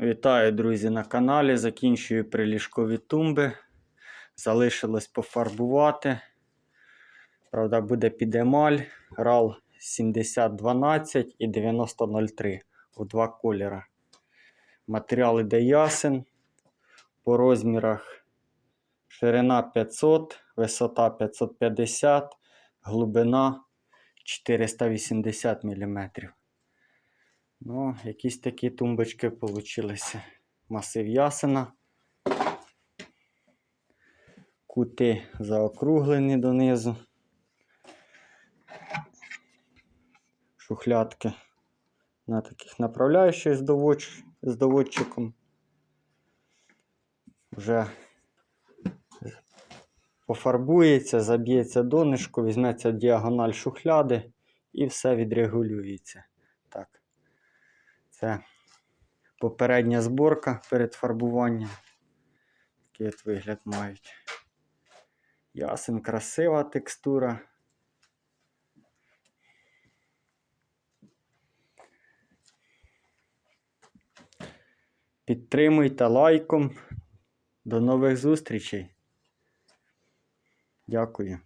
Вітаю, друзі, на каналі. Закінчую приліжкові тумби. Залишилось пофарбувати. Правда, буде під емаль. RAL 7012 і 9003 у два кольори. Матеріал іде ясен. По розмірах ширина 500, висота 550, глибина 480 мм. Ну, якісь такі тумбочки получилися. Масив ясена. Кути заокруглені донизу. Шухлядки на таких направляючих з, з доводчиком. Вже пофарбується, заб'ється донишко, візьметься діагональ шухляди і все відрегулюється. Так. Це попередня зборка перед фарбуванням. Такий от вигляд мають. Ясен, красива текстура. Підтримуйте лайком. До нових зустрічей. Дякую.